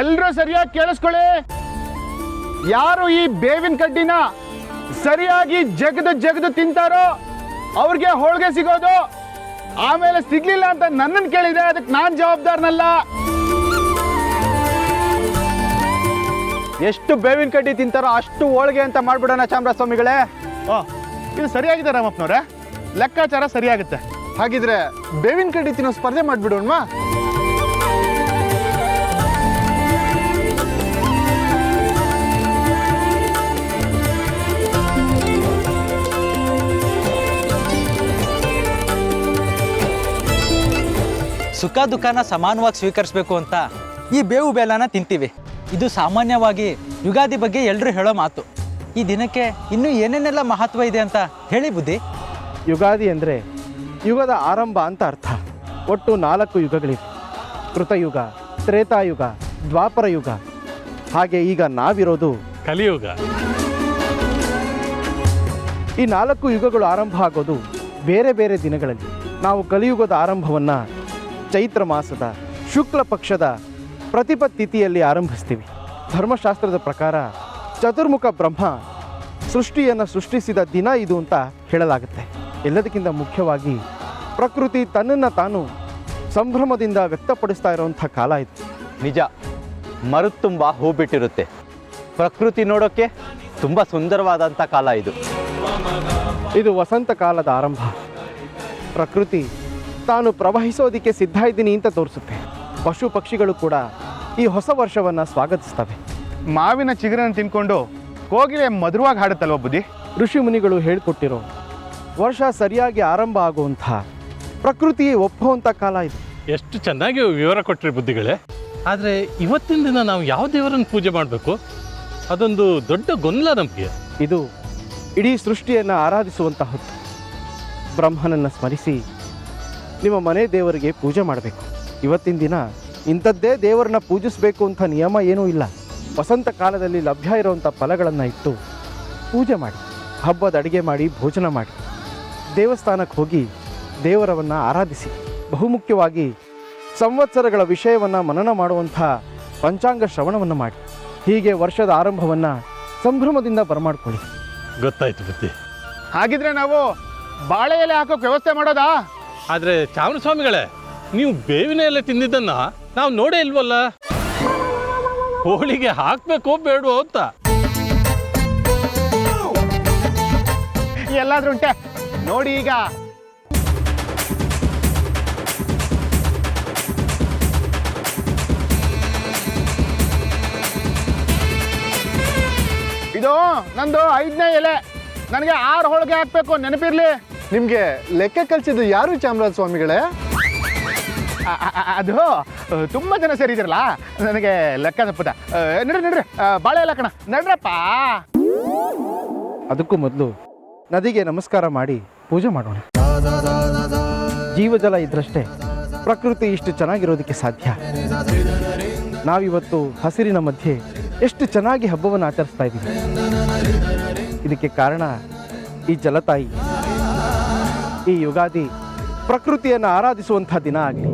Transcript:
ಎಲ್ಲರೂ ಸರಿಯಾಗಿ ಕೇಳಿಸ್ಕೊಳ್ಳಿ. ಯಾರು ಈ ಬೇವಿನ ಕಡ್ಡಿನ ಸರಿಯಾಗಿ ಜಗದು ಜಗದು ತಿಂತಾರೋ ಅವ್ರಿಗೆ ಹೋಳಿಗೆ ಸಿಗೋದು ಆಮೇಲೆ ಸಿಗ್ಲಿಲ್ಲ ಅಂತ ನನ್ನನ್ನು ಕೇಳಿದೆ ಅದಕ್ಕೆ ನಾನು ಜವಾಬ್ದಾರನಲ್ಲ. ಎಷ್ಟು ಬೇವಿನ ಕಡ್ಡಿ ತಿಂತಾರೋ ಅಷ್ಟು ಹೋಳಿಗೆ ಅಂತ ಮಾಡ್ಬಿಡೋಣ ಚಾಮರಾಜಸ್ವಾಮಿಗಳೇ. ಓ ಇದು ಸರಿಯಾಗಿದೆ ರಾಮಪ್ಪನವ್ರೆ. ಲೆಕ್ಕಾಚಾರ ಸರಿಯಾಗುತ್ತೆ. ಹಾಗಿದ್ರೆ ಬೇವಿನ ಕಡ್ಡಿ ತಿನ್ನೋ ಸ್ಪರ್ಧೆ ಮಾಡ್ಬಿಡೋಣವಾ? ಸುಖ ದುಃಖನ ಸಮಾನವಾಗಿ ಸ್ವೀಕರಿಸಬೇಕು ಅಂತ ಈ ಬೇವು ಬೆಲ್ಲನ ತಿಂತೀವಿ. ಇದು ಸಾಮಾನ್ಯವಾಗಿ ಯುಗಾದಿ ಬಗ್ಗೆ ಎಲ್ಲರೂ ಹೇಳೋ ಮಾತು. ಈ ದಿನಕ್ಕೆ ಇನ್ನೂ ಏನೇನೆಲ್ಲ ಮಹತ್ವ ಇದೆ ಅಂತ ಹೇಳಿ ಬುದ್ಧಿ. ಯುಗಾದಿ ಅಂದರೆ ಯುಗದ ಆರಂಭ ಅಂತ ಅರ್ಥ. ಒಟ್ಟು ನಾಲ್ಕು ಯುಗಗಳಿವೆ. ಕೃತಯುಗ ತ್ರೇತಾಯುಗ ದ್ವಾಪರ ಯುಗ ಹಾಗೆ ಈಗ ನಾವಿರೋದು ಕಲಿಯುಗ. ಈ ನಾಲ್ಕು ಯುಗಗಳು ಆರಂಭ ಆಗೋದು ಬೇರೆ ಬೇರೆ ದಿನಗಳಲ್ಲಿ. ನಾವು ಕಲಿಯುಗದ ಆರಂಭವನ್ನು ಚೈತ್ರ ಮಾಸದ ಶುಕ್ಲ ಪಕ್ಷದ ಪ್ರತಿಪತ್ ತಿಥಿಯಲ್ಲಿ ಆರಂಭಿಸ್ತೀವಿ. ಧರ್ಮಶಾಸ್ತ್ರದ ಪ್ರಕಾರ ಚತುರ್ಮುಖ ಬ್ರಹ್ಮ ಸೃಷ್ಟಿಯನ್ನು ಸೃಷ್ಟಿಸಿದ ದಿನ ಇದು ಅಂತ ಹೇಳಲಾಗುತ್ತೆ. ಎಲ್ಲದಕ್ಕಿಂತ ಮುಖ್ಯವಾಗಿ ಪ್ರಕೃತಿ ತನ್ನನ್ನು ತಾನು ಸಂಭ್ರಮದಿಂದ ವ್ಯಕ್ತಪಡಿಸ್ತಾ ಇರುವಂಥ ಕಾಲ ಇದು. ನಿಜ ಮರು ತುಂಬ ಹೂ ಬಿಟ್ಟಿರುತ್ತೆ. ಪ್ರಕೃತಿ ನೋಡೋಕ್ಕೆ ತುಂಬ ಸುಂದರವಾದಂಥ ಕಾಲ ಇದು. ಇದು ವಸಂತ ಕಾಲದ ಆರಂಭ. ಪ್ರಕೃತಿ ತಾನು ಪ್ರವಹಿಸೋದಕ್ಕೆ ಸಿದ್ಧ ಇದ್ದೀನಿ ಅಂತ ತೋರಿಸುತ್ತೆ. ಪಶು ಪಕ್ಷಿಗಳು ಕೂಡ ಈ ಹೊಸ ವರ್ಷವನ್ನು ಸ್ವಾಗತಿಸ್ತವೆ. ಮಾವಿನ ಚಿಗುರನ್ನು ತಿನ್ಕೊಂಡು ಕೋಗಿಲೆ ಮಧುರವಾಗಿ ಹಾಡುತ್ತಲ್ವ ಬುದ್ಧಿ? ಋಷಿ ಮುನಿಗಳು ಹೇಳಿಕೊಟ್ಟಿರೋ ವರ್ಷ ಸರಿಯಾಗಿ ಆರಂಭ ಆಗುವಂಥ ಪ್ರಕೃತಿ ಒಪ್ಪುವಂಥ ಕಾಲ ಇದು. ಎಷ್ಟು ಚೆನ್ನಾಗಿ ವಿವರ ಕೊಟ್ಟಿರಿ ಬುದ್ಧಿಗಳೇ. ಆದರೆ ಇವತ್ತಿನ ದಿನ ನಾವು ಯಾವ ದೇವರನ್ನು ಪೂಜೆ ಮಾಡಬೇಕು? ಅದೊಂದು ದೊಡ್ಡ ಗೊಂದಲ ನಮಗೆ. ಇದು ಇಡೀ ಸೃಷ್ಟಿಯನ್ನು ಆರಾಧಿಸುವಂಥ ಹೊತ್ತು. ಬ್ರಹ್ಮನನ್ನು ಸ್ಮರಿಸಿ ನಿಮ್ಮ ಮನೆ ದೇವರಿಗೆ ಪೂಜೆ ಮಾಡಬೇಕು. ಇವತ್ತಿನ ದಿನ ಇಂಥದ್ದೇ ದೇವರನ್ನ ಪೂಜಿಸಬೇಕು ಅಂತ ನಿಯಮ ಏನೂ ಇಲ್ಲ. ವಸಂತ ಕಾಲದಲ್ಲಿ ಲಭ್ಯ ಇರುವಂಥ ಫಲಗಳನ್ನು ಇಟ್ಟು ಪೂಜೆ ಮಾಡಿ ಹಬ್ಬದ ಅಡುಗೆ ಮಾಡಿ ಭೋಜನ ಮಾಡಿ. ದೇವಸ್ಥಾನಕ್ಕೆ ಹೋಗಿ ದೇವರವನ್ನು ಆರಾಧಿಸಿ. ಬಹುಮುಖ್ಯವಾಗಿ ಸಂವತ್ಸರಗಳ ವಿಷಯವನ್ನು ಮನನ ಮಾಡುವಂಥ ಪಂಚಾಂಗ ಶ್ರವಣವನ್ನು ಮಾಡಿ. ಹೀಗೆ ವರ್ಷದ ಆರಂಭವನ್ನು ಸಂಭ್ರಮದಿಂದ ಬರಮಾಡ್ಕೊಳ್ಳಿ. ಗೊತ್ತಾಯ್ತು ಬುದ್ಧಿ ಹಾಗಿದ್ರೆ ನಾವು ಬಾಳೆ ಎಲೆ ಹಾಕೋಕೆ ವ್ಯವಸ್ಥೆ ಮಾಡೋದಾ? ಆದರೆ ಸ್ವಾಮಿಗಳೇ, ನೀವು ಬೇವಿನ ಎಲೆ ತಿಂದಿದ್ದನ್ನ ನಾವು ನೋಡೇ ಇಲ್ವಲ್ಲ? ಹೋಳಿಗೆ ಹಾಕ್ಬೇಕೋ ಬೇಡವೋ ಅಂತ. ಎಲ್ಲಾದ್ರೂ ಉಂಟೆ. ನೋಡಿ ಈಗ. ಇದು ನಂದು ಐದನೇ ಎಲೆ. ನನಗೆ ಆರು ಹೋಳಿಗೆ ಹಾಕ್ಬೇಕು. ನೆನಪಿರ್ಲಿ? ನಿಮಗೆ ಲೆಕ್ಕ ಕಲ್ಸಿದ್ದು ಯಾರು ಚಾಮರಾಜ ಸ್ವಾಮಿಗಳೇ ಅದು ತುಂಬ ಜನ ಸೇರಿದಿರಲ್ಲ ನನಗೆ ಲೆಕ್ಕ ತಪ್ಪದ ನಡ್ರಿ ನಡ್ರಿ ಬಾಳೆ ಎಲೆ ಕಣ. ನಡ್ರಪ್ಪ. ಅದಕ್ಕೂ ಮೊದಲು ನದಿಗೆ ನಮಸ್ಕಾರ ಮಾಡಿ ಪೂಜೆ ಮಾಡೋಣ. ಜೀವಜಲ ಇದ್ರಷ್ಟೇ ಪ್ರಕೃತಿ ಇಷ್ಟು ಚೆನ್ನಾಗಿರೋದಕ್ಕೆ ಸಾಧ್ಯ. ನಾವಿವತ್ತು ಹಸಿರಿನ ಮಧ್ಯೆ ಎಷ್ಟು ಚೆನ್ನಾಗಿ ಹಬ್ಬವನ್ನು ಆಚರಿಸ್ತಾ ಇದ್ದೀವಿ. ಇದಕ್ಕೆ ಕಾರಣ ಈ ಜಲತಾಯಿ. ಈ ಯುಗಾದಿ ಪ್ರಕೃತಿಯನ್ನು ಆರಾಧಿಸುವಂಥ ದಿನ ಆಗಲಿ.